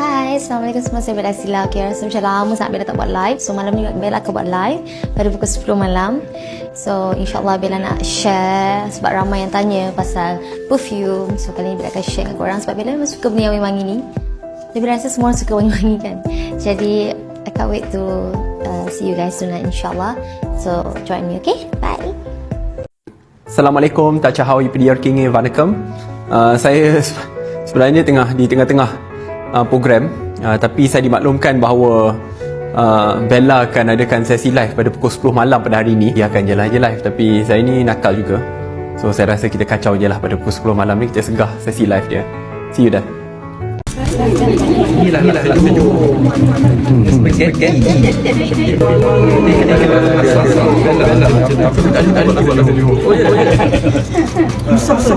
Hai, Assalamualaikum semua. Saya Bella Sila. Okay, rasa macam lama sangat Bella tak buat live. So malam ni Bella akan buat live Pada pukul 10 malam. So insyaAllah Bella nak share Sebab ramai yang tanya pasal perfume. So kali ni Bella akan share dengan korang Sebab Bella memang suka benda yang wangi-wangi ni. Tapi rasa semua orang suka wangi-wangi kan. Jadi I can't wait to uh, see you guys tonight insyaAllah. So join me okay, bye. Assalamualaikum, tak cahau IPDR King Vanakkam. Uh, saya se- sebenarnya tengah di tengah-tengah uh, program uh, tapi saya dimaklumkan bahawa uh, Bella akan adakan sesi live pada pukul 10 malam pada hari ini. Dia akan je lah je live tapi saya ni nakal juga. So saya rasa kita kacau je lah pada pukul 10 malam ni kita segah sesi live dia. See you dah. Inilah inilah inilah sejuk. Spaghetti. Besar-besar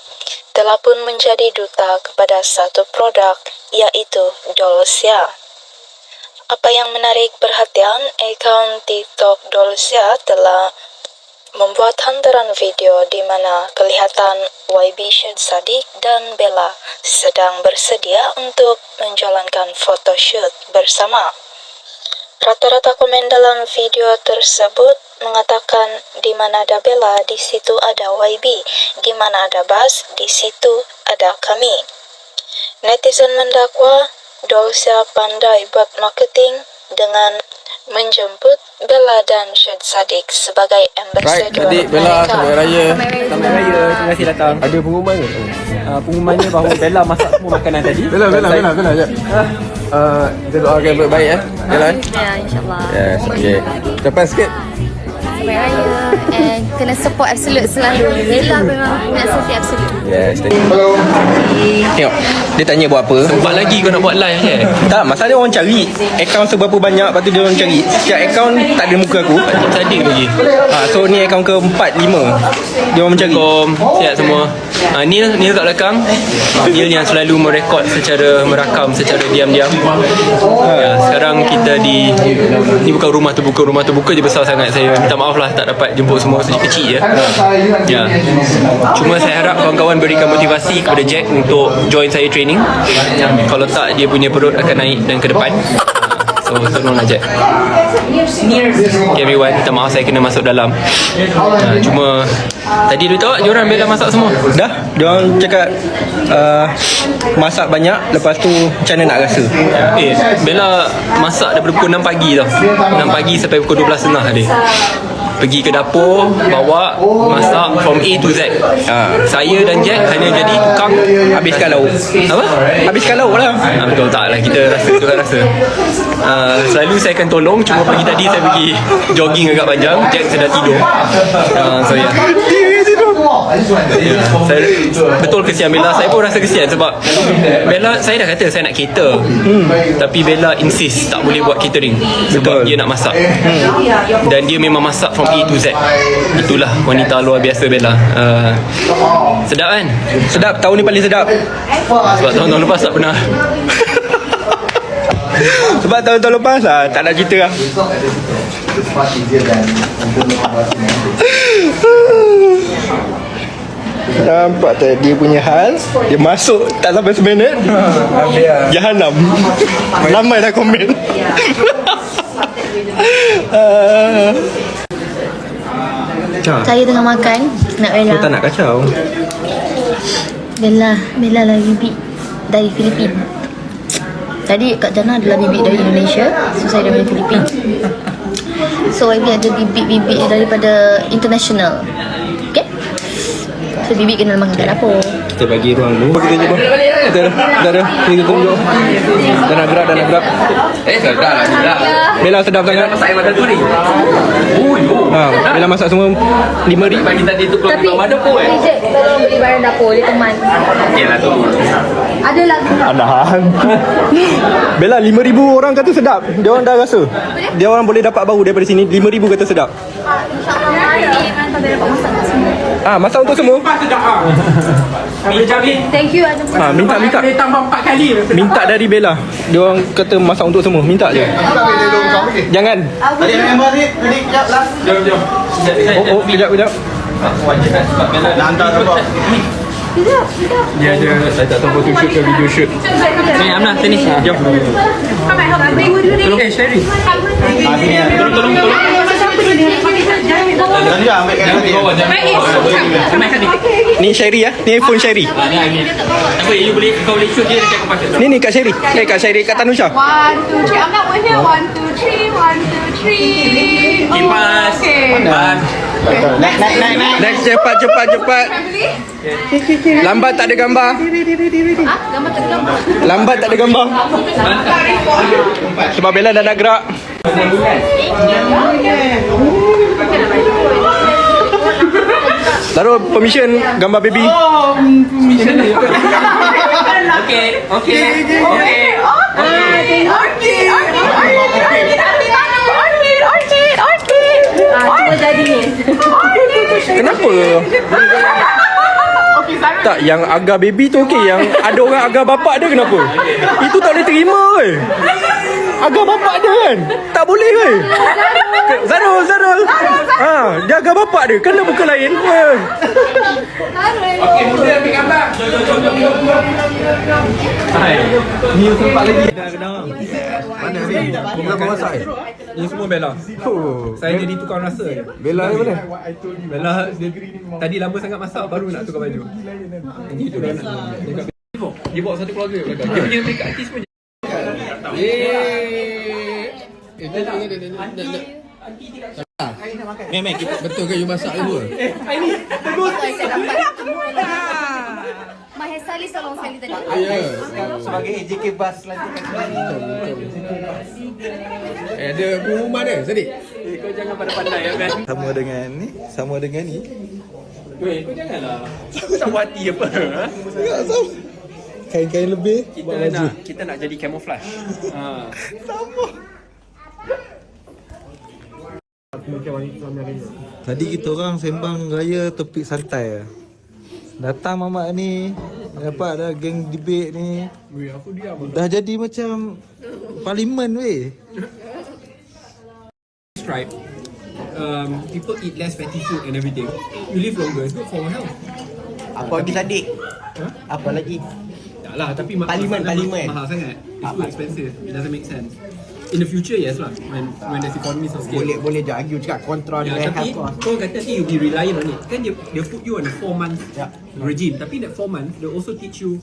telah pun menjadi duta kepada satu produk iaitu Dolcia. Apa yang menarik perhatian, akaun TikTok Dolcia telah membuat hantaran video di mana kelihatan YB Syed Saddiq dan Bella sedang bersedia untuk menjalankan photoshoot bersama. Rata-rata komen dalam video tersebut mengatakan di mana ada Bella, di situ ada YB, di mana ada Bas, di situ ada kami. Netizen mendakwa Dolcia pandai buat marketing dengan menjemput Bella dan Syed Saddiq sebagai Baik, ambassador adik Bella mereka. selamat raya. Selamat Raya, terima kasih datang. Ada pengumuman ke? Uh, pengumumannya bahawa Bella masak semua makanan tadi. Bella, Bella, Bella, Bella, jap. Uh, kita doakan baik-baik ya. Jalan. Ya, insyaAllah Yes, okay. Cepat sikit. Sampai raya And kena support Absolute selalu Bella memang nak support Absolute Yes, thank you. Tengok, dia tanya buat apa. Buat lagi kau nak buat live je. Tak, masalah dia orang cari akaun seberapa banyak Lepas tu dia orang cari. Setiap akaun tak ada muka aku. Tadi lagi. ha, So ni akaun keempat, lima. Dia orang mencari Assalamualaikum. Sihat semua? Uh, Neil, Neil kat belakang? Neil yang selalu merekod secara Merakam secara diam-diam. Ya, Sekarang kita di Ni bukan rumah terbuka. Rumah terbuka je besar sangat. Saya minta maaf lah Tak dapat jemput semua. Kecil-kecil je. Ya. Cuma saya harap kawan-kawan Berikan motivasi kepada Jack Untuk join saya training. Kalau tak Dia punya perut akan naik Dan ke depan. So tolonglah Jack. Okay everyone Minta maaf saya kena masuk dalam. Uh, Cuma Tadi dia tahu Diorang bela masak semua? Dah, dia orang cakap uh, Masak banyak Lepas tu macam mana nak rasa? Eh Bella masak daripada pukul 6 pagi tau. 6 pagi sampai pukul 12.30 dia Pergi ke dapur Bawa Masak From A to Z. Ha. Saya dan Jack Hanya jadi tukang Habiskan lauk. Apa? Habiskan lauk lah. Ah, betul tak lah. Kita rasa kita rasa. Uh, selalu saya akan tolong. Cuma pagi tadi saya pergi jogging agak panjang. Jack sedang tidur. Uh, so ya yeah. saya, betul kesian Bella saya pun rasa kesian sebab Bella saya dah kata saya nak cater hmm. tapi Bella insist tak boleh buat catering sebab Betul. dia nak masak hmm. dan dia memang masak from A to Z itulah wanita luar biasa Bella uh, sedap kan Sedap, tahun ni paling sedap sebab tahun-tahun lepas tak pernah Sebab tahun-tahun lepas lah Tak nak cerita lah Nampak tak? Dia punya hal Dia masuk tak sampai seminit. Jahanam. Ramai dah komen. Saya tengah makan. Nak Bella Kau tak nak kacau. Bella Bella lagi beat Dari Filipin. Tadi Kak Jana adalah bibik dari Indonesia So saya dari Filipina So YB ada bibik-bibik daripada international So bibik kena makan kat dapur. Kita bagi ruang dulu. Kita jumpa Kita dah Dah dah. Kita tunjuk. Dah nak gerak Dah nak gerak. Eh, sedap lah, sedap. Bella sedap sangat. Masak air makan tu ni. Oh, yo. ha, Bella masak semua Lima ribu. Bagi tadi tu keluar keluar mana pun eh. Reject tolong beli barang dapur Dia teman. Okey lah tu. Ada lah Anahan Bella lima ribu orang kata sedap. Dia orang dah rasa. Dia orang boleh dapat baru daripada sini. Lima ribu kata sedap. InsyaAllah nanti tak dapat masak semua Ah, masak untuk semua. Thank you ada ha, Minta minta. tambah empat kali. Minta dari Bella. Dia orang kata masak untuk semua. Minta je. Jangan. Jom, jom. Oh, oh, kejap, kejap Dia ada Saya tak tahu photoshoot ke video shoot. Ni Amna, sini. Jom. Tolong eh, Sherry. Tolong, tolong, tolong. Ni. Ni Sherry ya Ni phone Sherry Ah, Amir. Apa, you boleh, kau boleh shoot dia aku pakai. Ni ni Kak Sherry Ni Kak Sherry Kak Tanusha One, two, three. I'm not one here. One, two, three. One, two, three. Kipas. Okay. Kipas. Next cepat cepat cepat Lambat tak ada gambar Lambat tak ada gambar Sebab Bella dah nak gerak Taruh permission gambar baby. Okey, okey, okey. Cuma jadi ni Kenapa? Tak, yang agak baby tu okey Yang ada orang agak bapak dia kenapa? Itu tak boleh terima weh Agak bapak dia kan? Tak boleh weh Zarul, Zarul ha, Dia agak bapak dia, kena buka lain Okey, muda ambil gambar. Jom, jom. Hai. Ni sempat lagi. Mana ni? Bukan kau masak eh? Ini semua Bella. Oh. Saya jadi tukang rasa. Bella ni mana? Bella dia, tadi lama sangat masak baru nak tukar baju. Ini tu dia nak. Dia bawa satu keluarga belakang. Dia punya makeup artist pun. My hairstylist tolong sekali tadi. Sebagai AJK bus selanjutnya Eh, ada pengumuman dia, Sadiq. Eh, kau jangan pada pandai ya, kan? Sama dengan ni Sama dengan ni. Weh, kau janganlah. Kau tak buat hati apa? ha? Kain-kain lebih Kita nak kita nak jadi camouflage. Ha. Tadi kita orang sembang raya topik santai. Datang mamak ni Dapat dah geng debate ni Weh, aku diam. Dah jadi macam Parlimen weh Stripe. Um, people eat less fatty food and everything. You live longer. It's good for health. Apa lagi sadik? Apa lagi? Tak lah, tapi Parlimen, parlimen. Mahal sangat. It's too expensive. It doesn't make sense. In the future, yes lah. When when there's economies of scale. Boleh boleh je argue cakap kontra Ya, dengan tapi health cost kau kata nanti you be reliant on it. Kan dia, dia put you on a 4 month Ya. regime. Tapi that 4 months, they also teach you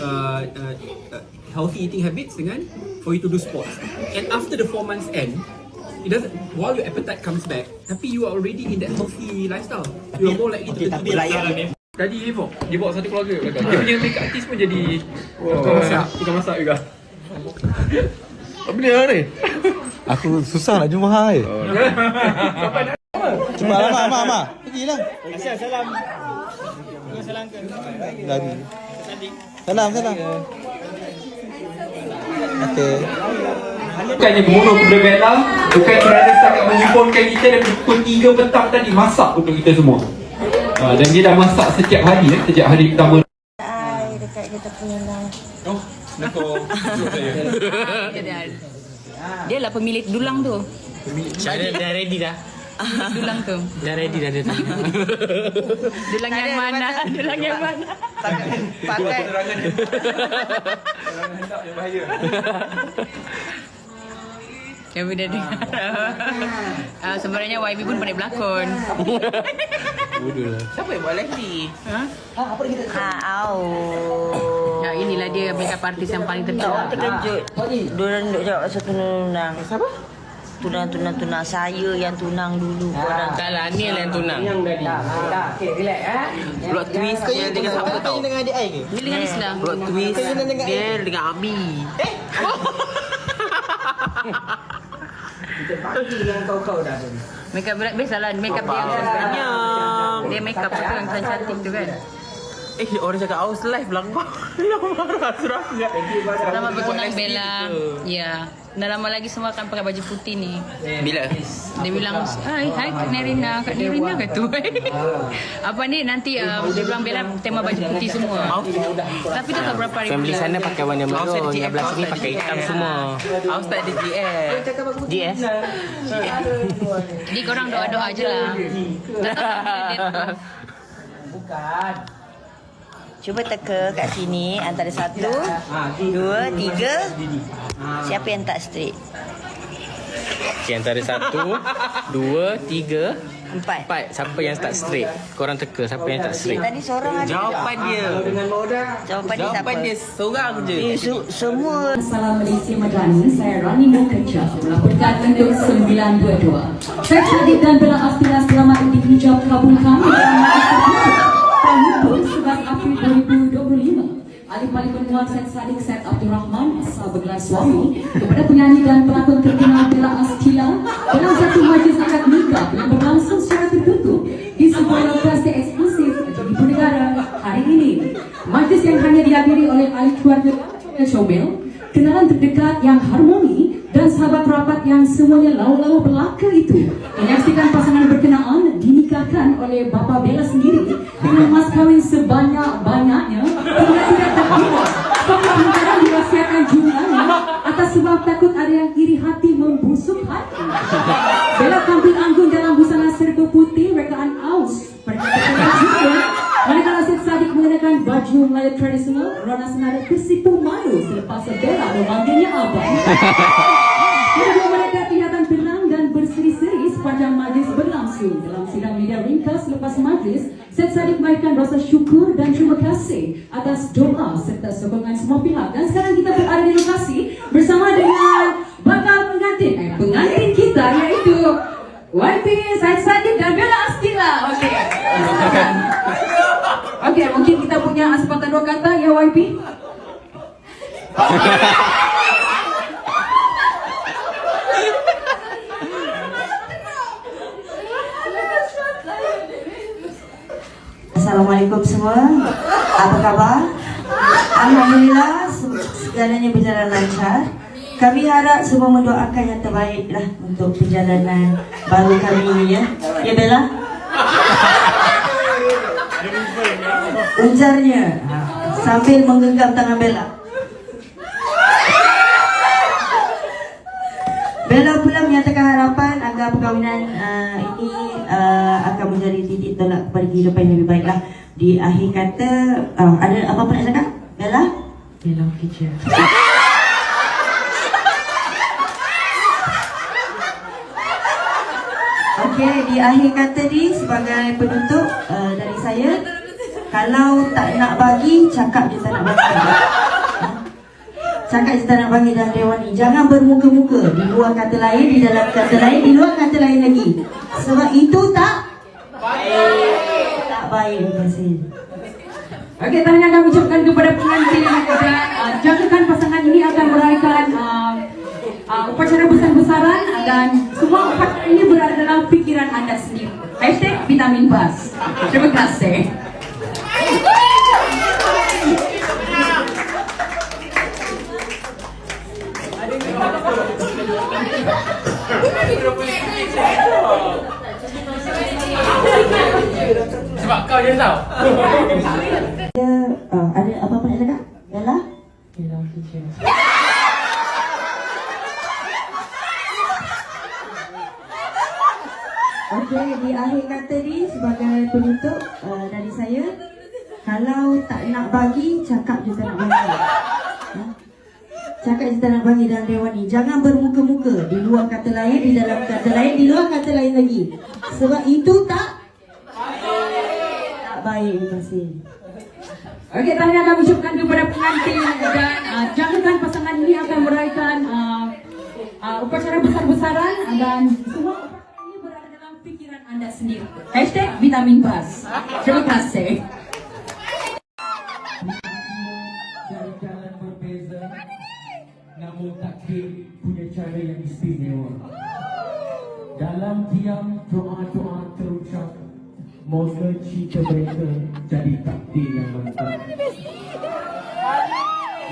uh, uh, uh, healthy eating habits dengan for you to do sports. And after the 4 months end, it doesn't, while your appetite comes back, tapi you are already in that healthy lifestyle. You are more likely Okay, to tapi rakyat Tadi Evo, dia bawa satu keluarga kat belakang. Dia punya makeup artist pun jadi tukang masak, tukang masak juga. Apa ni ni? Aku susah nak jumpa hai Cepat lah mak mak mak Pergilah. Salam Salam. Lari. Salam salam. Okay Bukannya bunuh kepada Bella Bukan kerana sangat menghiburkan kita Dan pukul 3 petang tadi masak untuk kita semua ha, Dan dia dah masak setiap hari eh, Setiap hari pertama Dekat kita punya lah Oh, Dia lah pemilik dulang tu. Dah, dah ready dah. Dulang tu. Dah ready dah dia. Dulang yang mana? Dulang yang mana? Yang benda dia. uh, sebenarnya YB pun pandai berlakon. Siapa yang buat lagi? Ha? Ah, au Ya, inilah dia makeup artist yang paling terkenal. terkejut. Diorang duduk jawab pasal tunang-tunang. Siapa? Tunang-tunang-tunang. Saya yang tunang dulu. Korang. Tak lah, ni lah yang tunang. Plot twist dia dengan siapa tau? Dia dengan Islam. Plot twist dia dengan Abi. Makeup berat biasalah makeup dia yang sebenarnya. Dia makeup tu yang cantik tu kan. Eh, orang cakap aus live lah kau. Yang marah serah Selamat bertunang Bella. Ya. Dah lama lagi semua akan pakai baju putih ni. Bila? Dia bilang, hai, hai Kak Nerina. Kak Nerina ke tu? Apa ni, nanti uh, dia bilang Bella tema baju putih semua. Tapi tak tahu berapa hari Family bulan. sana pakai warna merah, yang belah sini pakai hitam semua. Aus tak ada GS. GS? Jadi korang doa-doa je lah. Tak tahu dia Cuba teka kat sini antara satu, dua, tiga. Siapa yang tak straight? Okay, antara satu, dua, tiga, Empat. empat. Siapa yang tak straight? Korang teka siapa yang tak straight? Tadi seorang ada. Jawapan dia. Jawapan dia siapa? Jawapan dia seorang je. Eh, su- semua Salam Malaysia Madani, saya Rani Mukacha melaporkan untuk 922. Saya Khalid dan Bella Astila selamat dihijab kabulkan dalam majlis 11 April 2025. Ahli paling penguat Syed Sadiq Syed Abdul Rahman asal bergelar suami kepada penyanyi dan pelakon terkenal Bella Astila dalam satu majlis akad nikah yang berlangsung secara tertutup di sebuah lokasi eksklusif di Ibu Negara hari ini. Majlis yang hanya dihadiri oleh ahli keluarga Comel, kenalan terdekat yang harmoni dan sahabat rapat yang semuanya lawa-lawa belaka itu menyaksikan pasangan berkenaan dinikahkan oleh bapa Bella sendiri dengan mas kahwin sebanyak-banyaknya hingga tidak terkira sebab antara dirahsiakan jumlahnya atas sebab takut ada yang iri hati membusuk hati. Bella tampil anggun dalam busana serba putih rekaan aus Manakala Syed Saddiq mengenakan baju Melayu tradisional, Rona senada tersipu malu selepas Bella memanggilnya abang. Majlis, Syed Saddiq mainkan rasa syukur dan terima kasih atas doa serta sokongan semua pihak. Dan sekarang kita Assalamualaikum semua. Apa khabar? Alhamdulillah se- segalanya berjalan lancar. Kami harap semua mendoakan yang terbaik lah untuk perjalanan baru kami ini ya. Ya Bella? Ujarnya ha, sambil menggenggam tangan Bella. Bella pula menyatakan harapan agar perkahwinan uh, ini uh, akan menjadi titik tolak kepada kehidupan yang lebih baiklah. Di akhir kata, uh, ada apa-apa nak cakap? Bella? Bella kerja. Okey, di akhir kata ni sebagai penutup uh, dari saya, kalau tak nak bagi, cakap je tak nak bagi. Cakap tak nak bagi dalam dewan ni. Jangan bermuka-muka. Di luar kata lain, di dalam kata lain, di luar kata lain lagi. Sebab itu tak baik. Tak baik. Kasih. Okey, tahniah kami ucapkan kepada pengantin yang ada. Uh, jangkakan pasangan ini akan meraihkan uh, uh, upacara besar-besaran dan semua upacara ini berada dalam fikiran anda sendiri. Hashtag vitamin bas. Terima kasih. Sebab kau je tahu. Ada, uh, ada apa-apa nak cakap? Bella? Okey, di akhir kata ni sebagai penutup uh, dari saya, kalau tak nak bagi, cakap je tak nak bagi. Ha? Cakap je tak nak bagi dalam dewan ni. Jangan bermuka-muka. Di luar kata lain, di dalam kata lain, di luar kata lain lagi. Sebab itu tak tak baik. Terima kasih. Okey, tahniah kami ucapkan kepada pengantin dan uh, jangankan pasangan ini akan meraihkan uh, uh, upacara besar-besaran dan semua upacara ini berada dalam fikiran anda sendiri. Hashtag Vitamin Plus. Terima kasih. Namun takdir punya cara yang istimewa. Dalam diam doa-doa terucap Moga cita mereka jadi takdir yang lengkap.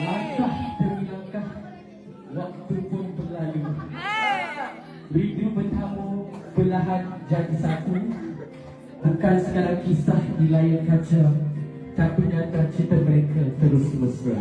Langkah demi langkah Waktu pun berlalu. Rindu bertamu Perlahan jadi satu. Bukan sekadar kisah di layar kaca Tapi nyata cita mereka terus mesra